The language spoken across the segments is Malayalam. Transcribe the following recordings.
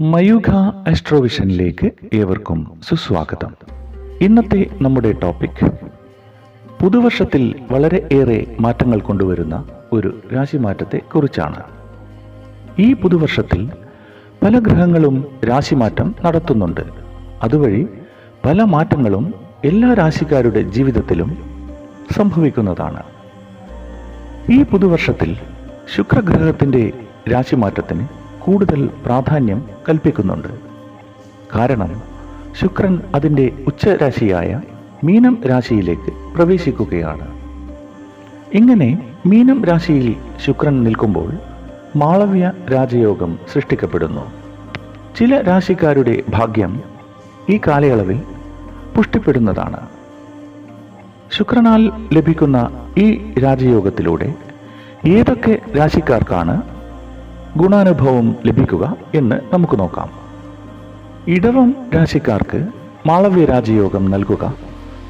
മയൂഖ ആസ്ട്രോവിഷനിലേക്ക് ഏവർക്കും സുസ്വാഗതം. ഇന്നത്തെ നമ്മുടെ ടോപ്പിക് പുതുവർഷത്തിൽ വളരെ ഏറെ മാറ്റങ്ങൾ കൊണ്ടുവരുന്ന ഒരു രാശിമാറ്റത്തെ കുറിച്ചാണ്. ഈ പുതുവർഷത്തിൽ പല ഗ്രഹങ്ങളും രാശിമാറ്റം നടത്തുന്നുണ്ട്. അതുവഴി പല മാറ്റങ്ങളും എല്ലാ രാശിക്കാരുടെ ജീവിതത്തിലും സംഭവിക്കുന്നതാണ്. ഈ പുതുവർഷത്തിൽ ശുക്രഗ്രഹത്തിന്റെ രാശിമാറ്റത്തിന് കൂടുതൽ പ്രാധാന്യം കൽപ്പിക്കുന്നുണ്ട്. കാരണം ശുക്രൻ അതിന്റെ ഉച്ചരാശിയായ മീനം രാശിയിലേക്ക് പ്രവേശിക്കുകയാണ്. ഇങ്ങനെ മീനം രാശിയിൽ ശുക്രൻ നിൽക്കുമ്പോൾ മാളവ്യ രാജയോഗം സൃഷ്ടിക്കപ്പെടുന്നു. ചില രാശിക്കാരുടെ ഭാഗ്യം ഈ കാലയളവിൽ പുഷ്ടിപ്പെടുന്നതാണ്. ശുക്രനാൽ ലഭിക്കുന്ന ഈ രാജയോഗത്തിലൂടെ ഏതൊക്കെ രാശിക്കാർക്കാണ് ഗുണാനുഭവം ലഭിക്കുക എന്ന് നമുക്ക് നോക്കാം. ഇടവം രാശിക്കാർക്ക് മാളവ്യ രാജയോഗം നൽകുക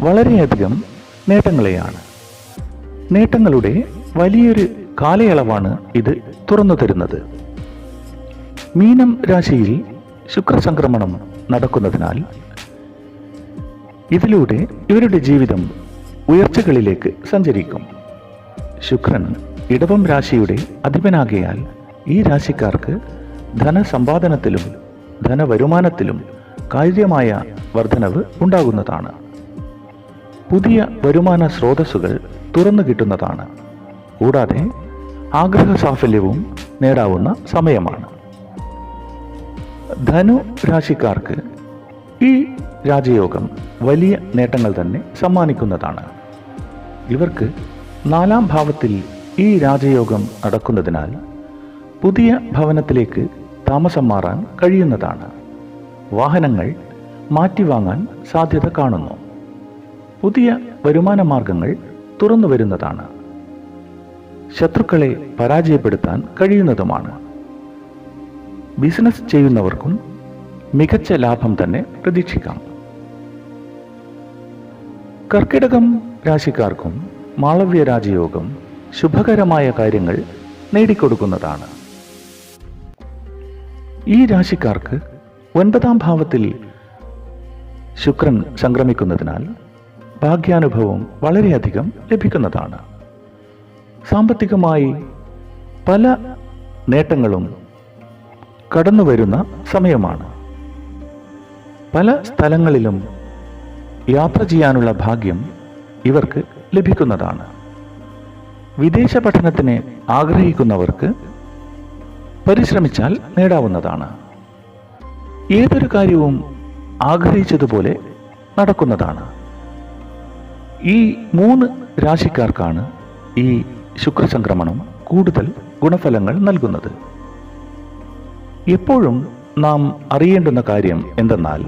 വളരെയധികം നേട്ടങ്ങളെയാണ്. നേട്ടങ്ങളുടെ വലിയൊരു കാലയളവാണ് ഇത് തുറന്നു തരുന്നത്. മീനം രാശിയിൽ ശുക്രസംക്രമണം നടക്കുന്നതിനാൽ ഇതിലൂടെ ഇവരുടെ ജീവിതം ഉയർച്ചകളിലേക്ക് സഞ്ചരിക്കും. ശുക്രൻ ഇടവം രാശിയുടെ അധിപനാകിയാൽ ഈ രാശിക്കാർക്ക് ധനസമ്പാദനത്തിലും ധനവരുമാനത്തിലും കാര്യമായ വർധനവ് ഉണ്ടാകുന്നതാണ്. പുതിയ വരുമാന സ്രോതസ്സുകൾ തുറന്നു കിട്ടുന്നതാണ്. കൂടാതെ ആഗ്രഹ സാഫല്യവും നേടാവുന്ന സമയമാണ്. ധനു രാശിക്കാർക്ക് ഈ രാജയോഗം വലിയ നേട്ടങ്ങൾ തന്നെ സമ്മാനിക്കുന്നതാണ്. ഇവർക്ക് നാലാം ഭാവത്തിൽ ഈ രാജയോഗം നടക്കുന്നതിനാൽ പുതിയ ഭവനത്തിലേക്ക് താമസം മാറാൻ കഴിയുന്നതാണ്. വാഹനങ്ങൾ മാറ്റിവാങ്ങാൻ സാധ്യത കാണുന്നു. പുതിയ വരുമാന മാർഗങ്ങൾ തുറന്നു വരുന്നതാണ്. ശത്രുക്കളെ പരാജയപ്പെടുത്താൻ കഴിയുന്നതുമാണ്. ബിസിനസ് ചെയ്യുന്നവർക്കും മികച്ച ലാഭം തന്നെ പ്രതീക്ഷിക്കാം. കർക്കിടകം രാശിക്കാർക്കും മാളവ്യ രാജയോഗം ശുഭകരമായ കാര്യങ്ങൾ നേടിക്കൊടുക്കുന്നതാണ്. ഈ രാശിക്കാർക്ക് ഒൻപതാം ഭാവത്തിൽ ശുക്രൻ സംക്രമിക്കുന്നതിനാൽ ഭാഗ്യാനുഭവം വളരെയധികം ലഭിക്കുന്നതാണ്. സാമ്പത്തികമായി പല നേട്ടങ്ങളും കടന്നു വരുന്ന സമയമാണ്. പല സ്ഥലങ്ങളിലും യാത്ര ചെയ്യാനുള്ള ഭാഗ്യം ഇവർക്ക് ലഭിക്കുന്നതാണ്. വിദേശ പഠനത്തിന് ആഗ്രഹിക്കുന്നവർക്ക് പരിശ്രമിച്ചാൽ നേടാവുന്നതാണ്. ഏതൊരു കാര്യവും ആഗ്രഹിച്ചതുപോലെ നടക്കുന്നതാണ്. ഈ മൂന്ന് രാശിക്കാർക്കാണ് ഈ ശുക്രസംക്രമണം കൂടുതൽ ഗുണഫലങ്ങൾ നൽകുന്നത്. എപ്പോഴും നാം അറിയേണ്ടുന്ന കാര്യം എന്തെന്നാൽ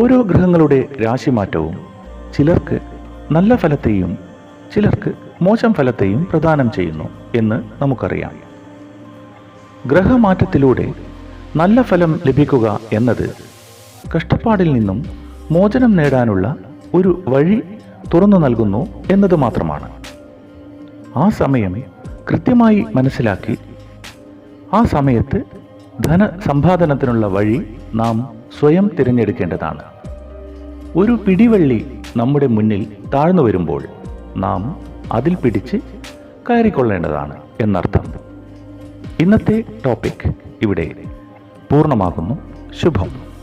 ഓരോ ഗ്രഹങ്ങളുടെ രാശിമാറ്റവും ചിലർക്ക് നല്ല ഫലത്തെയും ചിലർക്ക് മോശം ഫലത്തെയും പ്രദാനം ചെയ്യുന്നു എന്ന് നമുക്കറിയാം. ഗ്രഹമാറ്റത്തിലൂടെ നല്ല ഫലം ലഭിക്കുക എന്നത് കഷ്ടപ്പാടിൽ നിന്നും മോചനം നേടാനുള്ള ഒരു വഴി തുറന്നു നൽകുന്നു എന്നത് മാത്രമാണ്. ആ സമയം കൃത്യമായി മനസ്സിലാക്കി ആ സമയത്ത് ധനസമ്പാദനത്തിനുള്ള വഴി നാം സ്വയം തിരഞ്ഞെടുക്കേണ്ടതാണ്. ഒരു പിടിവള്ളി നമ്മുടെ മുന്നിൽ താഴ്ന്നു വരുമ്പോൾ നാം അതിൽ പിടിച്ച് കയറിക്കൊള്ളേണ്ടതാണ് എന്നർത്ഥം. ഇന്നത്തെ ടോപ്പിക് ഇവിടെ പൂർണമാകുന്നു. ശുഭം.